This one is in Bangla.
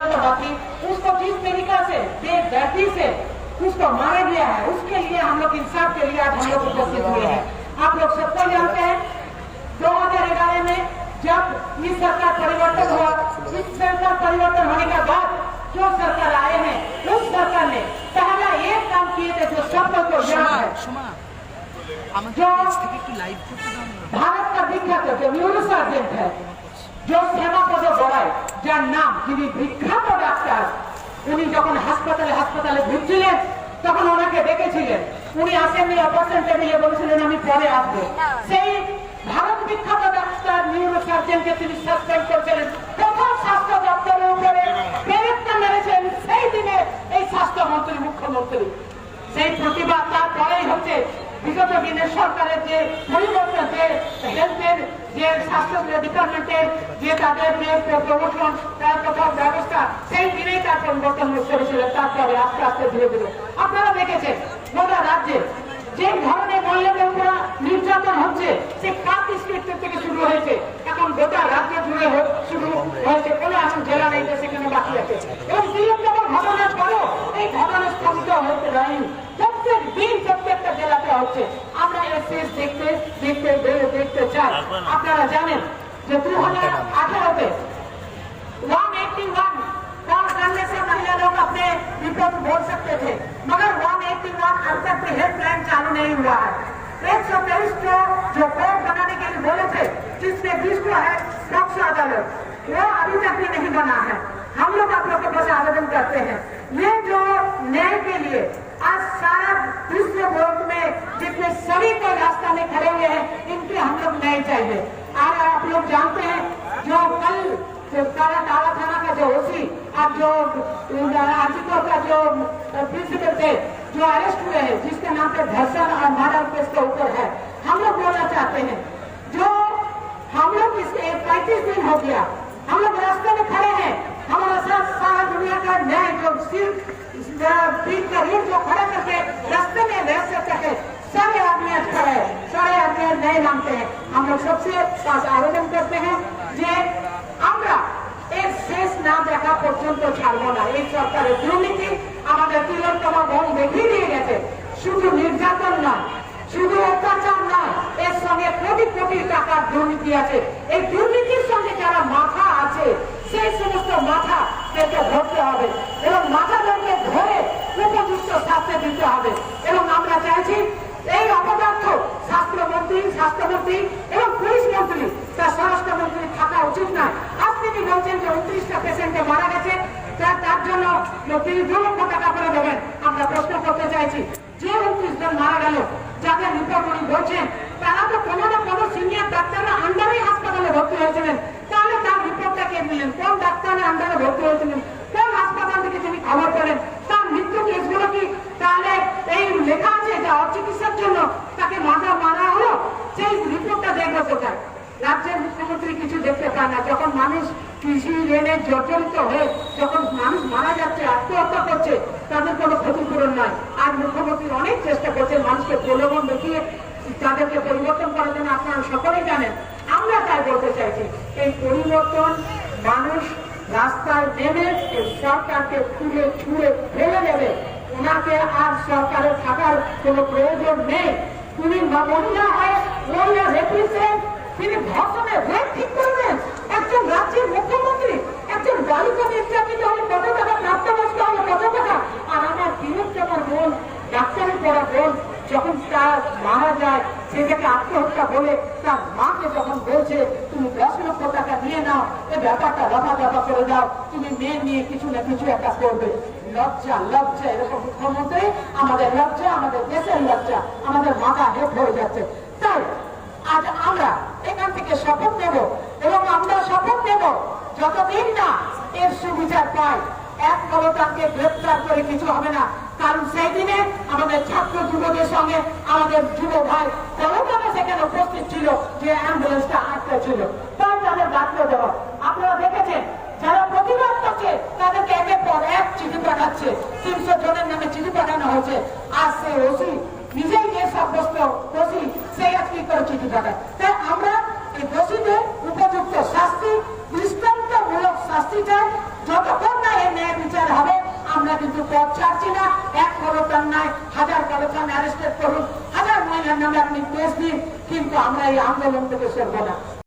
बाकी उसको जिस तरीका से बेदर्दी से उसको मारा गया है उसके लिए हम लोग इंसाफ के लिए आज हम लोग उपस्थित हुए हैं। आप लोग सबको जानते हैं दो हज़ार ग्यारह में जब इस सरकार परिवर्तन हुआ इस सरकार परिवर्तन होने के बाद जो सरकार आए हैं उस सरकार ने पहला एक काम किए थे जो सब लोग को जो भारत का विख्यात न्यूरोसर्जन है जो সেবা পদে যার নাম যিনি বিখ্যাত ডাক্তার। উনি যখন হাসপাতালে হাসপাতালে ঘুরছিলেন, তখন ওনাকে ডেকেছিলেন। উনি আসেননি অপারেশন টেবিলে বলেছিলেন, আমি পরে আসব। সেই ভারত বিখ্যাত ডাক্তার নিউরো সার্জনকে তিনি সাসপেন্ড করেছিলেন। প্রথম স্বাস্থ্য দপ্তরের উপরে পেরেকটা মেরেছেন সেই দিনে এই স্বাস্থ্যমন্ত্রী, মুখ্যমন্ত্রী। সেই প্রতিবাদ তারপরেই হচ্ছে বিগত দিনের সরকারের যে পরিবর্তন যে স্বাস্থ্য ডিপার্টমেন্টের যে তাদের যে প্রমোশন তার কোথাও ব্যবস্থা, সেই দিনেই তার পরিবর্তন করেছিল তারপরে আস্তে আস্তে ধীরে ধীরে। আপনারা দেখেছেন, গোটা রাজ্যে যে ধরনের মহিলাদের নির্যাতন হচ্ছে সে কাপ স্টেট থেকে শুরু হয়েছে। এখন গোটা রাজ্য জুড়ে শুরু হয়েছে কোনো এখন জেলা নেই, সেখানে বাকি আছে। এবং তিলোত্তমার ঘটনার পরেও হচ্ছে আমরা এর শেষ দেখতে দেখতে দেখতে দেখতে চাই আপনারা জানেন যে দু হাজার আঠারোতে वन एट्टी वन कॉल करने से महिला लोग अपने रिपोर्ट बोल सकते थे मगर वन एट्टी वन अब तक भी हेल्पलाइन चालू नहीं हुआ है एक सौ तेईस को जो कोर्ट बनाने के लिए बोले थे जिसमें बीस को है पॉक्सो अदालत वो अभी तक भी नहीं बना है हम लोग आप लोग के पास आवेदन करते हैं ये जो न्याय के लिए सभी को रास्ता में खड़े हुए हैं, इनके हम लोग न्याय चाहिए। और आप लोग जानते हैं, जो कल जो काला थाना का जो ओसी और जो आजिको का जो प्रिंसिपल थे, जो अरेस्ट हुए हैं, जिसके नाम पे धर्षण और मर्डर केस के ऊपर है, हम लोग बोलना चाहते हैं, जो हम लोग इस पैंतीस दिन हो गया, हम लोग रास्ते में खड़े हैं, हमारा साथ सारा दुनिया का न्याय जो सिर्फ़ का रीढ़ जो खड़ा करके रास्ते में रह सकते हैं सारे आदमी आज खड़े हैं सारे आदमी आज न्याय मांगते हैं हम लोग सबसे पास आवेदन करते हैं যে আমরা এর শেষ না দেখা পর্যন্ত ছাড়বো না এই সরকারের দুর্নীতি আমাদের তিলোত্তম বোন দেখিয়ে দিয়ে গেছে শুধু নির্যাতন নয় শুধু অত্যাচার নয় এর সঙ্গে কোটি কোটি টাকার দুর্নীতি আছে এই দুর্নীতির সঙ্গে যারা মাথা আছে সেই সমস্ত মাথা তিনি লক্ষ টাকা করে দেবেন। আমরা প্রশ্ন করতে চাইছি, যে উনত্রিশ জন মারা গেল যাদের রিপোর্ট উনি বলছেন, তারা তো কোনো না কোনো সিনিয়র ডাক্তাররা আন্ডারেই হাসপাতালে ভর্তি হয়েছিলেন। তাহলে তার রিপোর্টটা কে দিলেন? কোন ডাক্তারের আন্ডারে ভর্তি হয়েছিলেন? কোন হাসপাতাল থেকে তিনি খবর পেলেন? তার মৃত্যু কেসগুলো কি? তাহলে এই লেখা আছে যে অচিকিৎসার জন্য তাকে মাথা মারা হলো। সেই রিপোর্টটা দেখব কোথায় রাজ্যের মুখ্যমন্ত্রী কিছু দেখতে পায় না। যখন মানুষ কৃষি ঋণে জর্জরিত হয়ে যখন মানুষ মারা যাচ্ছে, আত্মহত্যা করছে, তাদের কোনো ক্ষতিপূরণ নয় আর মুখ্যমন্ত্রী অনেক চেষ্টা করছে মানুষকে প্রলোভন দেখিয়ে তাদেরকে পরিবর্তন করার জন্য। আপনারা সকলেই জানেন, আমরা তাই বলতে চাইছি, এই পরিবর্তন মানুষ রাস্তায় নেমে সরকারকে তুলে ছুঁড়ে ফেলে দেবে। ওনাকে আর সরকারে থাকার কোনো প্রয়োজন নেই। তিনি মহিলা হয়ে মহিলা রেপ্রেজেন্ট তিনি ধর্ষণে রেট ঠিক করবেন একজন রাজ্যের মুখ্যমন্ত্রী একজন বালিকা নির্যাতিত হলে কত টাকা প্রাপ্তবয়স্ক হলে কত টাকা আর আমার তিলোত্তমার বোন ডাক্তারের পড়া বোন যখন তার মারা যায় সেটাকে আত্মহত্যা বলে, তার মাকে যখন বলছে, তুমি দশ লক্ষ টাকা নিয়ে নাও, এ ব্যাপারটা রফা দফা করে দাও, তুমি মেয়ে নিয়ে কিছু না কিছু একটা করবে। লজ্জা লজ্জা, এরকম মুখ্যমন্ত্রী আমাদের লজ্জা, আমাদের দেশের লজ্জা, আমাদের মাথা হেট হয়ে যাচ্ছে। তাই আজ আমরা এখান থেকে শপথ নেব এবং আমরা শপথ নেব, যতদিন না এর সুবিধা পাই। এক গ্রেপ্তার করে কিছু হবে না। কারণ সেই দিনে আমাদের ছাত্র যুবকের সঙ্গে আমাদের যুব ভাই কলকাতা সেখানে উপস্থিত ছিল, যে অ্যাম্বুলেন্সটা আটকে ছিল। তাই তাদের বাঁচতে দেওয়া আপনারা দেখেছেন যারা প্রতিবাদ করছে তাদেরকে একের পর এক চিঠি পাঠাচ্ছে তিনশো জনের নামে চিঠি পাঠানো হয়েছে আর সে ওসি নিজেই যে সাব্যস্ত দোষী সেই আজকে করে চিঠি পাঠায় তাই আমরা এই দোষীদের উপযুক্ত শাস্তি দৃষ্টান্তমূলক শাস্তি চাই যতক্ষণ না কিন্তু পথ ছাড়ছি না। এক করতাম নাই হাজার করতাম অ্যারেস্টেড করুন। হাজার মহিলার নামে আপনি কেস দিন, কিন্তু আমরা এই আন্দোলন থেকে সরবো না।